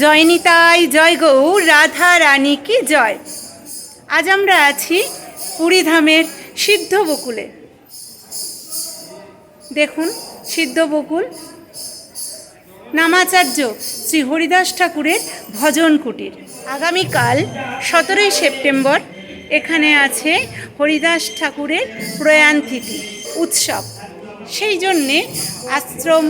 জয় নিতাই জয় গৌর রাধা রানী কি জয়। আজ আমরা আছি পুরীধামের সিদ্ধ বকুলে। দেখুন, সিদ্ধ বকুল। নামাচার্য শ্রী হরিদাস ঠাকুরের ভজন কুটির। আগামীকাল সতেরোই সেপ্টেম্বর এখানে আছে হরিদাস ঠাকুরের প্রয়াণ তিথি, উৎসব। সেই জন্যে আশ্রম,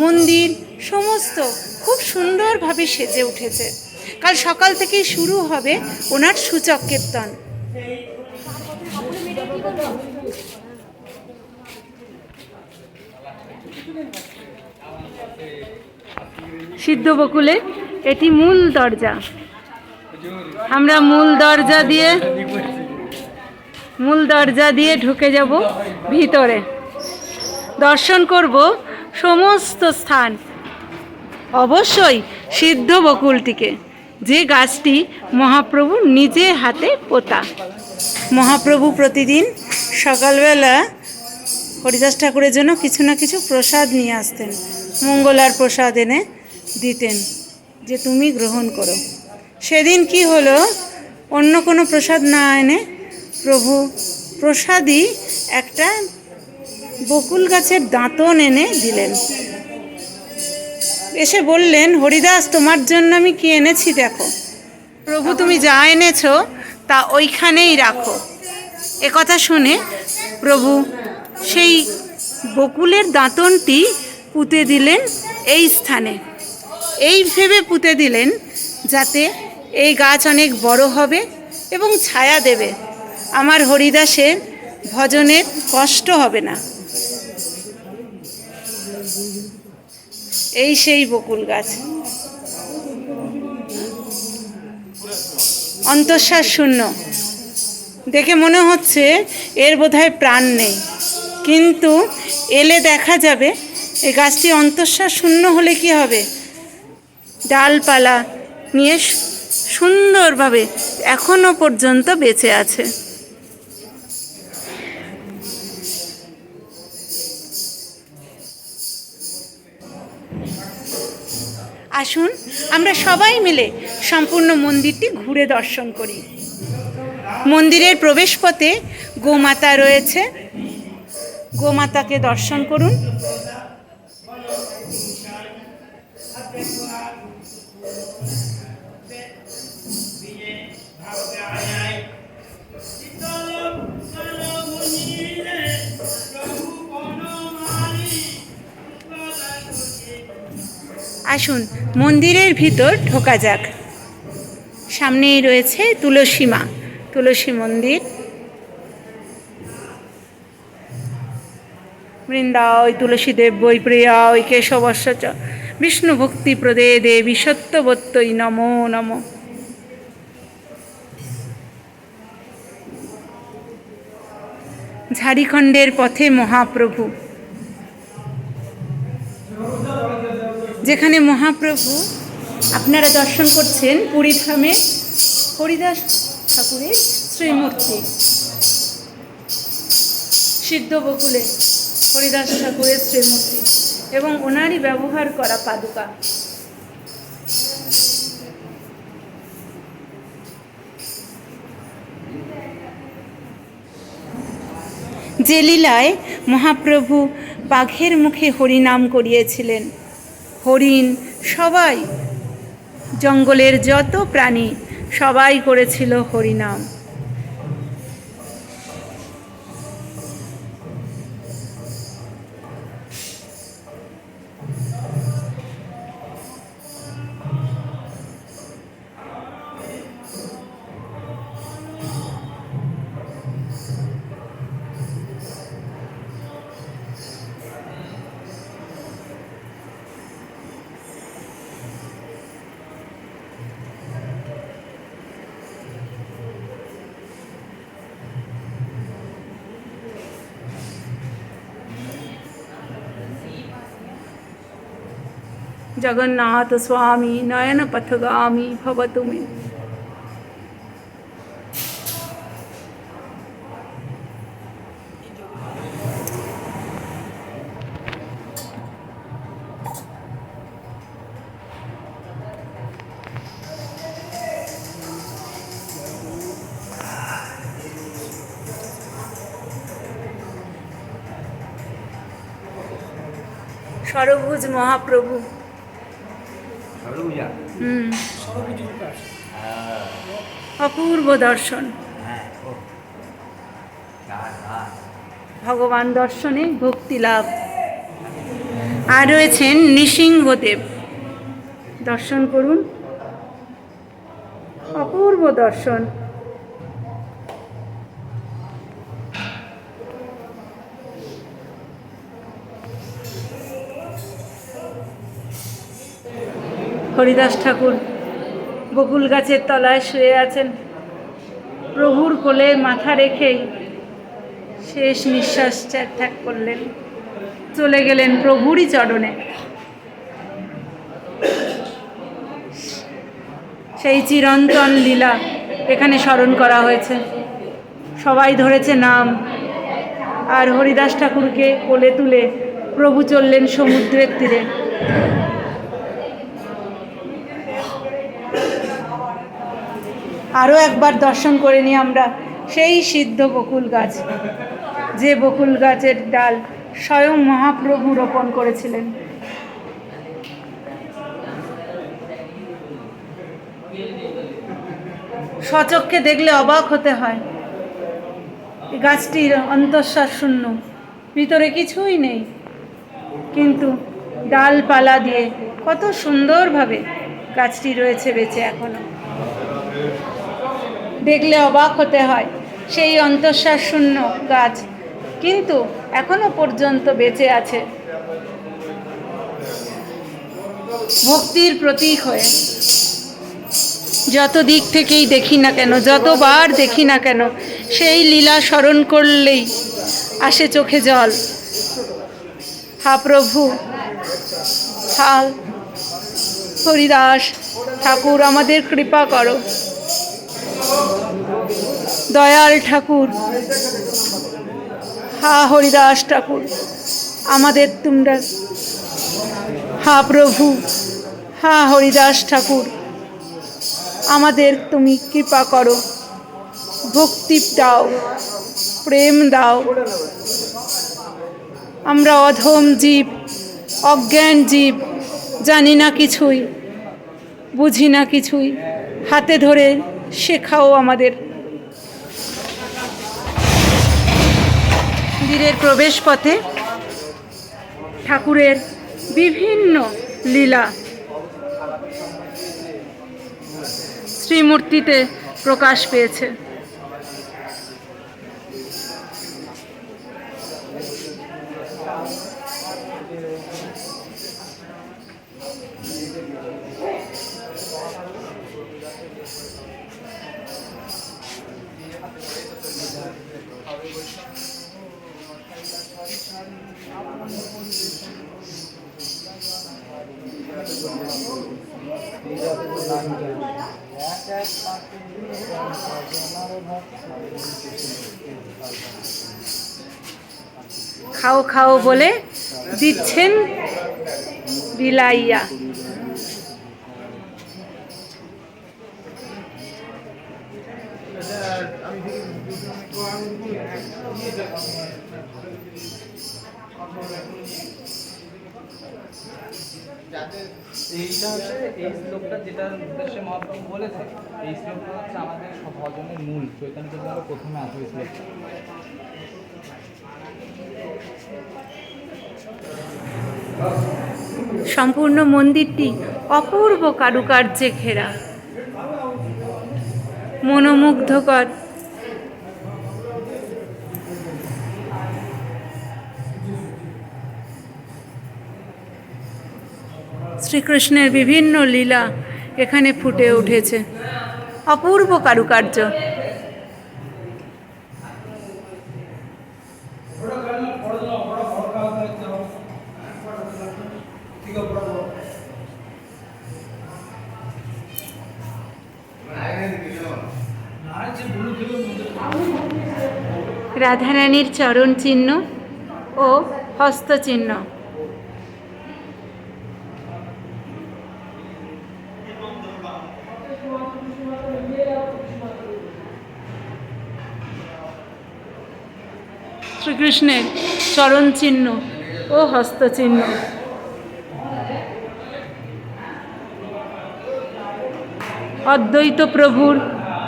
মন্দির সমস্ত খুব সুন্দরভাবে সেজে উঠেছে। কাল সকাল থেকেই শুরু হবে ওনার সূচক কীর্তন। সিদ্ধ বকুলে, এটি মূল দরজা। আমরা মূল দরজা দিয়ে, মূল দরজা দিয়ে ঢুকে যাব ভিতরে। দর্শন করব সমস্ত স্থান। অবশ্যই সিদ্ধ বকুলটিকে। যে গাছটি মহাপ্রভু নিজে হাতে পোতা। মহাপ্রভু প্রতিদিন সকালবেলা হরিদাস ঠাকুরের জন্য কিছু না কিছু প্রসাদ নিয়ে আসতেন, মঙ্গলার প্রসাদ এনে দিতেন যে তুমি গ্রহণ করো। সেদিন কি হলো? অন্য কোনো প্রসাদ না এনে প্রভু প্রসাদই একটা বকুল গাছের দাঁতন এনে দিলেন। এসে বললেন, হরিদাস, তোমার জন্য আমি কি এনেছি দেখো। প্রভু, তুমি যা এনেছো, তা ওইখানেই রাখো। এ কথা শুনে প্রভু সেই বকুলের দাঁতনটি পুঁতে দিলেন এই স্থানে। এই ভেবে পুঁতে দিলেন যাতে এই গাছ অনেক বড় হবে এবং ছায়া দেবে। আমার হরিদাসের ভজনের কষ্ট হবে না। এই সেই বকুল গাছ। অন্তঃশ্বাস শূন্য। দেখে মনে হচ্ছে এর বোধহয় প্রাণ নেই। কিন্তু এলে দেখা যাবে, এই গাছটি অন্তঃশ্বাস শূন্য হলে কি হবে? ডালপালা নিয়ে সুন্দরভাবে এখনও পর্যন্ত বেঁচে আছে। আসুন, আমরা সবাই মিলে সম্পূর্ণ মন্দিরটি ঘুরে দর্শন করি। মন্দিরের প্রবেশপথে গোমাতা রয়েছে। গোমাতাকে দর্শন করুন। আসুন, মন্দিরের ভিতর ঢোকা যাক। সামনেই রয়েছে তুলসী মা, তুলসী মন্দির। বৃন্দাওই তুলসী দেব বৈ প্রিয়া, ওই কেশবর্ষ চ বিষ্ণু ভক্তি প্রদে দেবী সত্যবত্যই নমো নমো। ঝাড়িখণ্ডের পথে মহাপ্রভু। যেখানে মহাপ্রভু আপনারা দর্শন করছেন পুরীধামে হরিদাস ঠাকুরের শ্রীমূর্তি। সিদ্ধ বকুলে হরিদাস ঠাকুরের শ্রীমূর্তি এবং ওনারই ব্যবহার করা পাদুকা। যে লীলায় মহাপ্রভু বাঘের মুখে হরিনাম করিয়েছিলেন। হরিণ সবাই। জঙ্গলের যত প্রাণী সবাই করেছিল হরিনাম। जगन्नाथ स्वामी नयन पथगामी भवतु मे। সরভুজ মহাপ্রভু হুম। হ্যাঁ। অপূর্ব দর্শন। হ্যাঁ ভগবান দর্শনে ভক্তি লাভ। আর রয়েছেন নৃসিংহদেব। দর্শন করুন। অপূর্ব দর্শন। হরিদাস ঠাকুর বকুল গাছের তলায় শুয়ে আছেন। প্রভুর কোলে মাথা রেখেই শেষ নিঃশ্বাস ত্যাগ করলেন। চলে গেলেন প্রভুরই চরণে। সেই চিরন্তন লীলা এখানে স্মরণ করা হয়েছে। সবাই ধরেছে নাম। আর হরিদাস ঠাকুরকে কোলে তুলে প্রভু চললেন সমুদ্রের তীরে। আরও একবার দর্শন করে নিই আমরা। সেই সিদ্ধ বকুল গাছ, যে বকুল গাছের ডাল স্বয়ং মহাপ্রভু রোপণ করেছিলেন। সচক্ষে দেখলে অবাক হতে হয় গাছটির অন্তঃশ্বাস শূন্য, ভিতরে কিছুই নেই। কিন্তু ডালপালা দিয়ে কত সুন্দরভাবে গাছটি রয়েছে বেঁচে এখনও। দেখলে অবাক হতে হয়। সেই অন্তঃশ্বাস শূন্য গাছ কিন্তু এখনও পর্যন্ত বেঁচে আছে। ভক্তির প্রতীক হয়ে। যত দিক থেকেই দেখি না কেন, যতবার দেখি না কেন, সেই লীলা স্মরণ করলেই আসে চোখে জল। হা প্রভু হা হরিদাস ঠাকুর, আমাদের কৃপা করো। দয়াল ঠাকুর। হা হরিদাস ঠাকুর, আমাদের তোমরা। হা প্রভু, হা হরিদাস ঠাকুর, আমাদের তুমি কৃপা করো। ভক্তি দাও, প্রেম দাও। আমরা অধম জীব, অজ্ঞান জীব, জানি না কিছুই, বুঝি না কিছুই। হাতে ধরে শেখাও আমাদের। মন্দিরের প্রবেশ পথে ঠাকুরের বিভিন্ন লীলা শ্রীমূর্তিতে প্রকাশ পেয়েছে। খাও খাও বলে দিচ্ছেন বিলাইয়া। এইটা হচ্ছে এই শ্লোকটা উদ্দেশ্যে মহাপ্রভু বলেছে এই শ্লোকটা হচ্ছে আমাদের ভজনের মূল, চৈতন্য প্রথমে আসবে সম্পূর্ণ মন্দিরটি অপূর্ব কারুকার্যে ঘেরা। মনোমুগ্ধকর। শ্রীকৃষ্ণের বিভিন্ন লীলা এখানে ফুটে উঠেছে। অপূর্ব কারুকার্য। রাধারানীর চরণ চিহ্ন ও হস্তচিহ্ন। শ্রীকৃষ্ণের চরণ চিহ্ন ও হস্তচিহ্ন। অদ্বৈত প্রভুর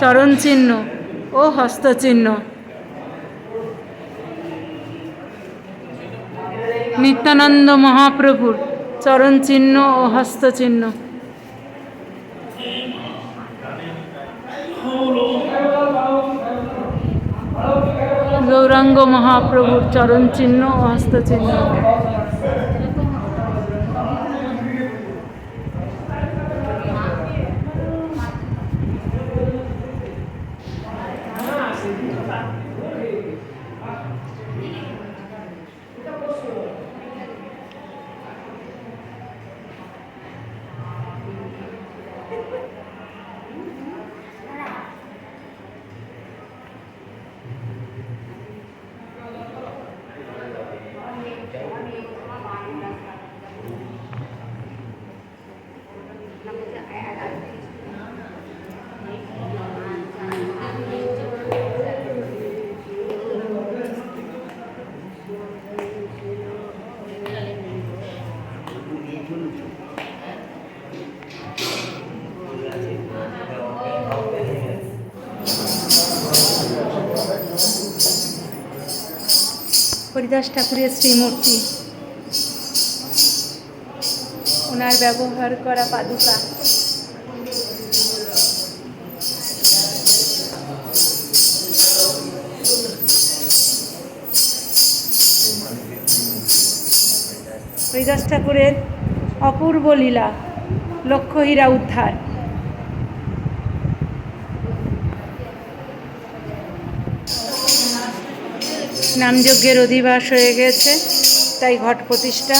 চরণ চিহ্ন ও হস্তচিহ্ন। নিত্যানন্দ মহাপ্রভুর চরণ চিহ্ন ও হস্তচিহ্ন। গৌরাঙ্গ মহাপ্রভুর চরণ চিহ্ন ও হস্তচিহ্ন। হরিদাস ঠাকুরের শ্রীমূর্তি। ওনার ব্যবহার করা পাদুকা। হরিদাস ঠাকুরের অপূর্ব লীলা লক্ষ্যহীরা উদ্ধার। নামযজ্ঞের অধিবাস হয়ে গেছে তাই ঘট প্রতিষ্ঠা।